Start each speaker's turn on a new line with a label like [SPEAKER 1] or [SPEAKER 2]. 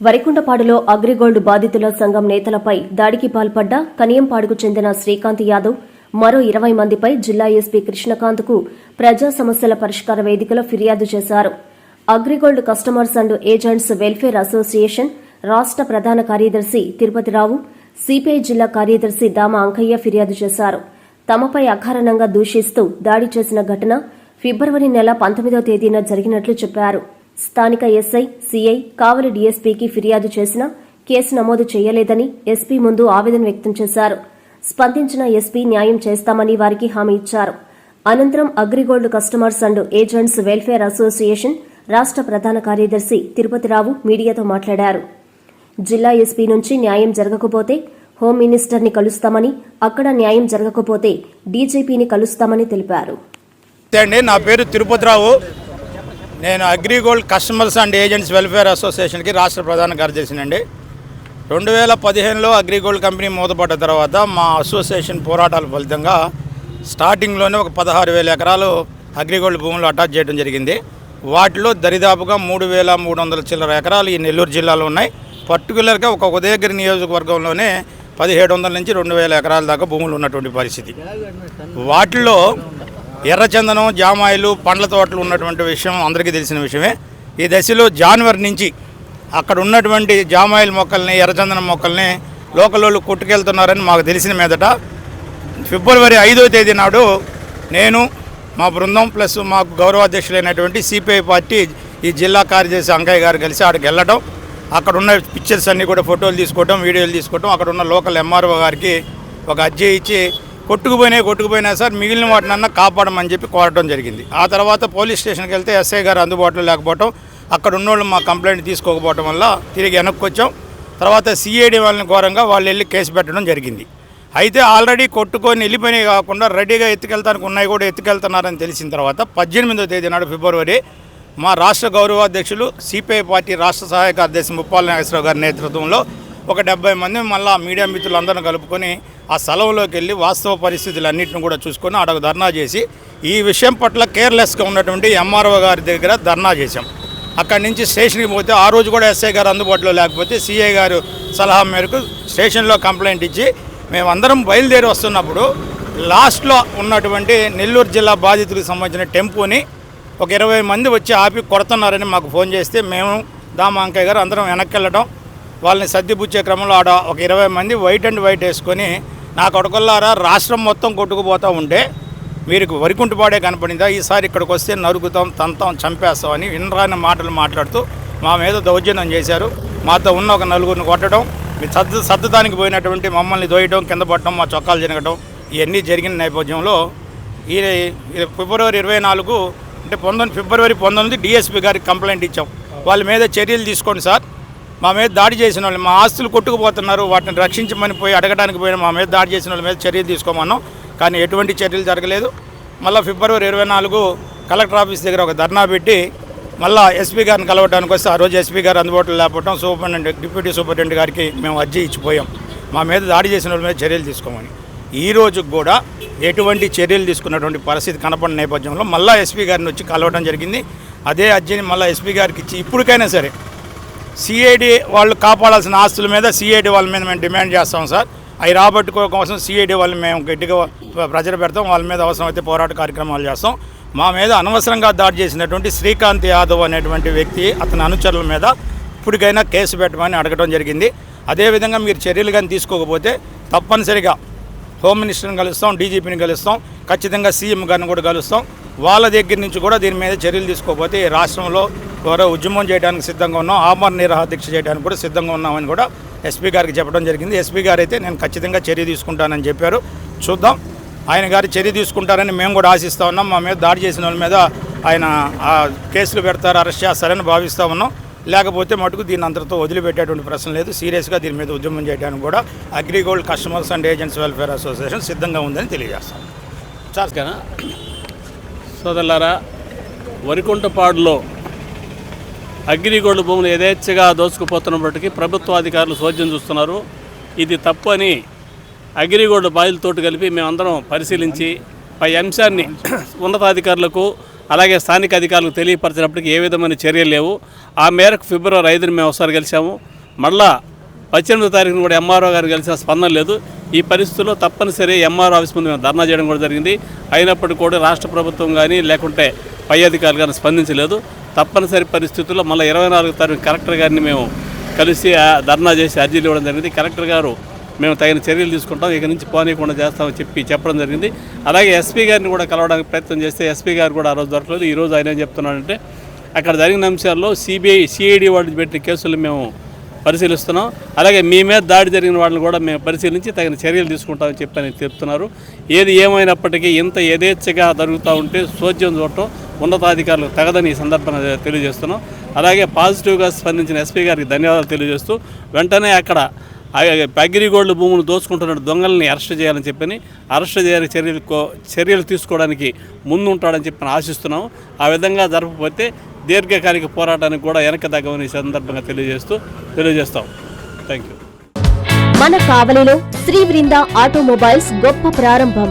[SPEAKER 1] వరికుంటపాడులో అగ్రిగోల్డ్ బాధితుల సంఘం నేతలపై దాడికి పాల్పడ్డ కనియంపాడుకు చెందిన శ్రీకాంత్ యాదవ్ మరో ఇరవై మందిపై జిల్లా ఎస్పీ కృష్ణకాంత్కు ప్రజా సమస్యల పరిష్కార వేదికలో ఫిర్యాదు చేశారు. AgriGold customers and agents welfare association రాష్ట ప్రధాన కార్యదర్శి తిరుపతిరావు సిపిఐ జిల్లా కార్యదర్శి దామ అంకయ్య ఫిర్యాదు చేశారు. తమపై అకారణంగా దూషిస్తూ దాడి చేసిన ఘటన ఫిబ్రవరి నెల పంతొమ్మిదో తేదీన జరిగినట్లు చెప్పారు. స్థానిక ఎస్ఐ సిఐ కావలి డీఎస్పీకి ఫిర్యాదు చేసినా కేసు నమోదు చేయలేదని ఎస్పీ ముందు ఆవేదన వ్యక్తం చేశారు. స్పందించిన ఎస్పీ న్యాయం చేస్తామని వారికి హామీ ఇచ్చారు. అనంతరం AgriGold customers and agents welfare association రాష్ట ప్రధాన కార్యదర్శి తిరుపతిరావు మీడియాతో మాట్లాడారు. జిల్లా ఎస్పీ నుంచి న్యాయం జరగకపోతే హోం మినిస్టర్ని కలుస్తామని అక్కడ న్యాయం జరగకపోతే డీజీపీని కలుస్తామని తెలిపారు.
[SPEAKER 2] నా పేరు తిరుపతిరావు నేను AgriGold customers and agents welfare అసోసియేషన్కి రాష్ట్ర ప్రధాన కార్యదర్శినండి. రెండు వేల పదిహేనులో అగ్రిగోల్డ్ కంపెనీ మూతపడ్డ తర్వాత మా అసోసియేషన్ పోరాటాల ఫలితంగా స్టార్టింగ్లోనే ఒక పదహారు వేల ఎకరాలు అగ్రిగోల్డ్ భూములు అటాచ్ చేయడం జరిగింది. వాటిలో దరిదాపుగా మూడు వేల మూడు వందల చిల్లర ఎకరాలు ఈ నెల్లూరు జిల్లాలో ఉన్నాయి. పర్టికులర్గా ఒక ఉదయగిరి నియోజకవర్గంలోనే పదిహేడు వందల నుంచి రెండు వేల ఎకరాల దాకా భూములు ఉన్నటువంటి పరిస్థితి. వాటిలో ఎర్రచందనం జామాయిలు పండ్ల తోటలు ఉన్నటువంటి విషయం అందరికీ తెలిసిన విషయమే. ఈ దశలో జాన్వరి నుంచి అక్కడ ఉన్నటువంటి జామాయిల మొక్కల్ని ఎర్రచందనం మొక్కల్ని లోకల్ వాళ్ళు కొట్టుకెళ్తున్నారని మాకు తెలిసిన మీదట ఫిబ్రవరి ఐదో తేదీ నాడు నేను మా బృందం ప్లస్ మాకు గౌరవాధ్యక్షులైనటువంటి సిపిఐ పార్టీ ఈ జిల్లా కార్యదర్శి అంకయ్య గారు కలిసి అక్కడికి వెళ్ళడం అక్కడ ఉన్న పిక్చర్స్ అన్నీ కూడా ఫోటోలు తీసుకోవడం వీడియోలు తీసుకోవడం అక్కడ ఉన్న లోకల్ ఎంఆర్ఓ గారికి ఒక అర్జీ ఇచ్చి కొట్టుకుపోయినాయి కొట్టుకుపోయినా సార్. మిగిలిన వాటినన్నా కాపాడమని చెప్పి కోరడం జరిగింది. ఆ తర్వాత పోలీస్ స్టేషన్కి వెళ్తే ఎస్ఐ గారు అందుబాటులో లేకపోవటం అక్కడ ఉన్నోళ్ళు మా కంప్లైంట్ తీసుకోకపోవడం వల్ల తిరిగి వెనక్కి వచ్చాం. తర్వాత సిఐడి వాళ్ళని ఘోరంగా వాళ్ళు వెళ్ళి కేసు పెట్టడం జరిగింది. అయితే ఆల్రెడీ కొట్టుకొని వెళ్ళిపోయినాయి కాకుండా రెడీగా ఎత్తుకెళ్తానికి ఉన్నాయి కూడా ఎత్తుకెళ్తున్నారని తెలిసిన తర్వాత పద్దెనిమిదో తేదీ నాడు ఫిబ్రవరి మా రాష్ట్ర గౌరవాధ్యక్షులు సిపిఐ పార్టీ రాష్ట్ర సహాయ కార్యదర్శి ముప్పాల నాగేశ్వరరావు గారి నేతృత్వంలో ఒక డెబ్బై మంది మళ్ళీ మీడియా మిత్రులందరిని కలుపుకొని ఆ స్థలంలోకి వెళ్ళి వాస్తవ పరిస్థితులన్నింటిని కూడా చూసుకొని అడగ ధర్నా చేసి ఈ విషయం పట్ల కేర్లెస్గా ఉన్నటువంటి ఎంఆర్ఓ గారి దగ్గర ధర్నా చేశాం. అక్కడి నుంచి స్టేషన్కి పోతే ఆ రోజు కూడా ఎస్ఐ గారు అందుబాటులో లేకపోతే సిఐ గారు సలహా మేరకు స్టేషన్లో కంప్లైంట్ ఇచ్చి మేమందరం బయలుదేరి వస్తున్నప్పుడు లాస్ట్లో ఉన్నటువంటి నెల్లూరు జిల్లా బాధితులకు సంబంధించిన టెంపోని ఒక ఇరవై మంది వచ్చి ఆపి కొడుతున్నారని మాకు ఫోన్ చేస్తే మేము దామాంకయ్య గారు అందరం వెనక్కి వెళ్ళడం వాళ్ళని సర్దిపుచ్చే క్రమంలో ఆడ ఒక ఇరవై మంది వైట్ అండ్ వైట్ వేసుకొని నా కొడుకుల్లారా రాష్ట్రం మొత్తం కొట్టుకుపోతూ ఉంటే వీరికి వరికుంటుపాడే కనపడిందా? ఈసారి ఇక్కడికి వస్తే నరుకుతాం తంతాం చంపేస్తామని వినరాని మాటలు మాట్లాడుతూ మా మీద దౌర్జన్యం చేశారు. మాతో ఉన్న ఒక నలుగురిని కొట్టడం మీ సర్దు సర్దుదానికి పోయినటువంటి మమ్మల్ని దోయడం కింద పడటం మా చొక్కాలు జరగడం ఇవన్నీ జరిగిన నేపథ్యంలో ఈ ఈ ఫిబ్రవరి ఇరవై నాలుగు అంటే పంతొమ్మిది ఫిబ్రవరి పంతొమ్మిది డిఎస్పీ గారికి కంప్లైంట్ ఇచ్చాం. వాళ్ళ మీద చర్యలు తీసుకోండి సార్. మా మీద దాడి చేసిన వాళ్ళు మా ఆస్తులు కొట్టుకుపోతున్నారు వాటిని రక్షించమని పోయి అడగడానికి పోయిన మా మీద దాడి చేసిన వాళ్ళ మీద చర్యలు తీసుకోమన్నాం. కానీ ఎటువంటి చర్యలు జరగలేదు. మళ్ళీ ఫిబ్రవరి ఇరవై నాలుగు కలెక్టర్ ఆఫీస్ దగ్గర ఒక ధర్నా పెట్టి మళ్ళీ ఎస్పీ గారిని కలవడానికి వస్తే ఆ రోజు ఎస్పీ గారు అందుబాటులో లేకపోవడం సూపరింటెండెంట్ డిప్యూటీ సూపరింటెండెంట్ గారికి మేము అర్జీ ఇచ్చిపోయాం. మా మీద దాడి చేసిన వాళ్ళ మీద చర్యలు తీసుకోమని. ఈ రోజు కూడా ఎటువంటి చర్యలు తీసుకున్నటువంటి పరిస్థితి కనపడిన నేపథ్యంలో మళ్ళీ ఎస్పీ గారిని వచ్చి కలవడం జరిగింది. అదే అర్జీని మళ్ళీ ఎస్పీ గారికి ఇచ్చి ఇప్పటికైనా సరే సిఐడి వాళ్ళు కాపాడాల్సిన ఆస్తుల మీద సిఐడి వాళ్ళ మీద మేము డిమాండ్ చేస్తాం సార్. అవి రాబట్టుకో కోసం సిఐడి వాళ్ళు మేము గట్టిగా ప్రజలు పెడతాం. వాళ్ళ మీద అవసరమైతే పోరాట కార్యక్రమాలు చేస్తాం. మా మీద అనవసరంగా దాడి చేసినటువంటి శ్రీకాంత్ యాదవ్ అనేటువంటి వ్యక్తి అతని అనుచరుల మీద ఇప్పటికైనా కేసు పెట్టమని అడగడం జరిగింది. అదేవిధంగా మీరు చర్యలు కానీ తీసుకోకపోతే తప్పనిసరిగా హోమ్ మినిస్టర్ని కలుస్తాం డీజీపీని కలుస్తాం ఖచ్చితంగా సీఎం గారిని కూడా కలుస్తాం. వాళ్ళ దగ్గర నుంచి కూడా దీని మీద చర్యలు తీసుకోకపోతే రాష్ట్రంలో ద్వారా ఉద్యమం చేయడానికి సిద్ధంగా ఉన్నాం ఆమర నిరాహార దీక్ష చేయడానికి కూడా సిద్ధంగా ఉన్నామని కూడా ఎస్పీ గారికి చెప్పడం జరిగింది. ఎస్పీ గారు అయితే నేను ఖచ్చితంగా చర్య తీసుకుంటానని చెప్పారు. చూద్దాం. ఆయన గారు చర్య తీసుకుంటారని మేము కూడా ఆశిస్తూ ఉన్నాం. మా మీద దాడి చేసిన వాళ్ళ మీద ఆయన కేసులు పెడతారు అరెస్ట్ చేస్తారని భావిస్తూ ఉన్నాం. లేకపోతే మటుకు దీని అంతటితో వదిలిపెట్టేటువంటి ప్రశ్న లేదు. సీరియస్గా దీని మీద ఉద్యమం చేయడానికి కూడా AgriGold customers and agents welfare association సిద్ధంగా ఉందని తెలియజేస్తాం. సార్
[SPEAKER 3] సోదరులారా వరికుంటపాడులో అగ్రిగోల్డ్ భూములు యథేచ్ఛగా దోచుకుపోతున్నప్పటికీ ప్రభుత్వ అధికారులు సోద్యం చూస్తున్నారు. ఇది తప్పు అని అగ్రిగోల్డ్ బాయిలతోటి కలిపి మేమందరం పరిశీలించి పై అంశాన్ని ఉన్నతాధికారులకు అలాగే స్థానిక అధికారులకు తెలియపరిచినప్పటికీ ఏ విధమైన చర్యలు లేవు. ఆ మేరకు ఫిబ్రవరి ఐదుని మేము ఒకసారి కలిసాము మళ్ళా పద్దెనిమిదో తారీఖున కూడా ఎంఆర్ఓ గారు కలిసిన స్పందన లేదు. ఈ పరిస్థితుల్లో తప్పనిసరి ఎంఆర్ఓ ఆఫీస్ ముందు మేము ధర్నా చేయడం కూడా జరిగింది. అయినప్పటికీ కూడా రాష్ట్ర ప్రభుత్వం కానీ లేకుంటే పై అధికారులు కానీ స్పందించలేదు. తప్పనిసరి పరిస్థితుల్లో మళ్ళీ ఇరవై నాలుగు తారీఖు కలెక్టర్ గారిని మేము కలిసి ధర్నా చేసి అర్జీలు ఇవ్వడం జరిగింది. కలెక్టర్ గారు మేము తగిన చర్యలు తీసుకుంటాం. ఇక నుంచి పోనీయకుండా చేస్తామని చెప్పి చెప్పడం జరిగింది. అలాగే ఎస్పీ గారిని కూడా కలవడానికి ప్రయత్నం చేస్తే ఎస్పీ గారు కూడా ఆ రోజు దొరకలేదు. ఈరోజు ఆయన ఏం చెప్తున్నాడంటే అక్కడ జరిగిన అంశాల్లో సిబిఐ సిఐడి వాళ్ళు పెట్టిన కేసులు మేము పరిశీలిస్తున్నాం. అలాగే మీ మీద దాడి జరిగిన వాళ్ళని కూడా మేము పరిశీలించి తగిన చర్యలు తీసుకుంటామని చెప్పి ఆయన చెప్తున్నారు. ఏది ఏమైనప్పటికీ ఇంత యథేచ్ఛగా జరుగుతూ ఉంటే సోద్యం చూడటం ఉన్నతాధికారులకు తగదని ఈ సందర్భంగా తెలియజేస్తున్నాం. అలాగే పాజిటివ్గా స్పందించిన ఎస్పీ గారికి ధన్యవాదాలు తెలియజేస్తూ వెంటనే అక్కడ అగ్రిగోల్డ్ భూములు దోచుకుంటున్న దొంగల్ని అరెస్ట్ చేయాలని చెప్పని అరెస్ట్ చేయాలి చర్యలు చర్యలు తీసుకోవడానికి ముందు ఉంటాడని చెప్పి ఆశిస్తున్నాం ఆ విధంగా జరపకపోతే దీర్ఘకాలిక పోరాటానికి కూడా వెనక తగ్గమని సందర్భంగా తెలియజేస్తూ తెలియజేస్తాం. థ్యాంక్ యూ
[SPEAKER 1] మన కావలిలో శ్రీ బృంద ఆటోమొబైల్స్ గొప్ప ప్రారంభం.